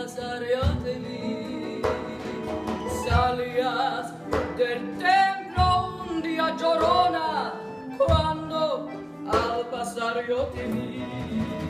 pasaré a. Salías del templo un día llorona cuando al pasar yo te vi.